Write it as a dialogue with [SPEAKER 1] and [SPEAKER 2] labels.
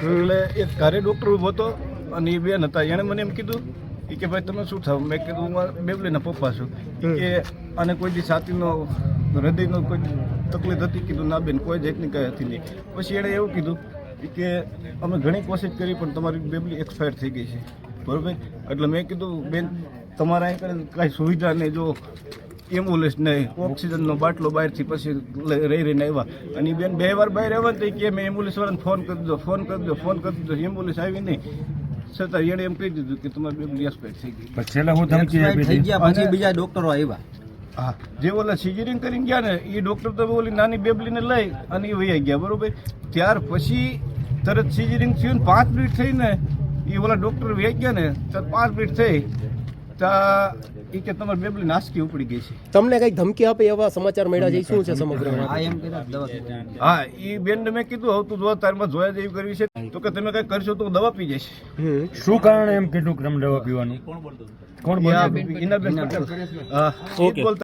[SPEAKER 1] એટલે એક ઘરે ડૉક્ટર ઊભો હતો અને એ બેન હતા. એણે મને એમ કીધું કે ભાઈ તમે શું થાવ? મેં કીધું હું બેબલીના પપ્પા છું. કે આને કોઈ દી છાતીનો હૃદયનો કોઈ તકલીફ હતી? કીધું ના બેન કોઈ જાતની કાંઈ હતી નહીં. પછી એણે એવું કીધું કે અમે ઘણી કોશિશ કરી પણ તમારી બેબલી એક્સપાયર થઈ ગઈ છે. બરોબર? એટલે મેં કીધું બેન તમારા અહીં કાંઈ સુવિધા નહીં જો એમ્બ્યુલન્સ નહીં ઓક્સિજનનો બાટલો બહારથી પછી લઈ- રહી રહીને આવ્યા. અને એ બેન બે વાર બહાર આવ્યા તો કે મેં એમ્બ્યુલન્સવાળાને ફોન કરી દીધો ફોન કરી દીધો ફોન કરી દીધો એમ્બ્યુલન્સ આવી નહીં. છતાં એણે એમ કહી દીધું કે તમારે બેબલી એક્સપાયર થઈ ગઈ.
[SPEAKER 2] પછી હું
[SPEAKER 3] થઈ ગયા પછી બીજા ડોક્ટરો આવ્યા.
[SPEAKER 1] હા જે ઓલા સિઝરિંગ કરીને ગયા ને એ ડૉક્ટર તો ઓલી નાની બેબલીને લઈ અને એ વૈયા ગયા બરોબર? ત્યાર પછી તરત સિઝરિંગ થયું ને પાંચ મિનિટ થઈને એ ઓલા ડૉક્ટર વહી ગયા ને તરત પાંચ મિનિટ થઈ. ત્યાં એ કે તમારી બેબલી નાસકી ઉપડી ગઈ છે.
[SPEAKER 4] તમને કઈ ધમકી આપે એવા સમાચાર મળ્યા છે? શું છે સમગ્ર
[SPEAKER 3] આ એમ કીધું કે દવા પીવા.
[SPEAKER 1] હા એ બેનને મેં કીધું હવે તું જો તારમાં જોયા જેવી કરવી છે. તો કે તમે કઈ કરશો તો દવા પી જઈશ.
[SPEAKER 2] શું કારણ એમ કીધું કે તમે દવા પીવાનું? કોણ
[SPEAKER 1] બોલતો? કોણ બોલતો જ બોલતા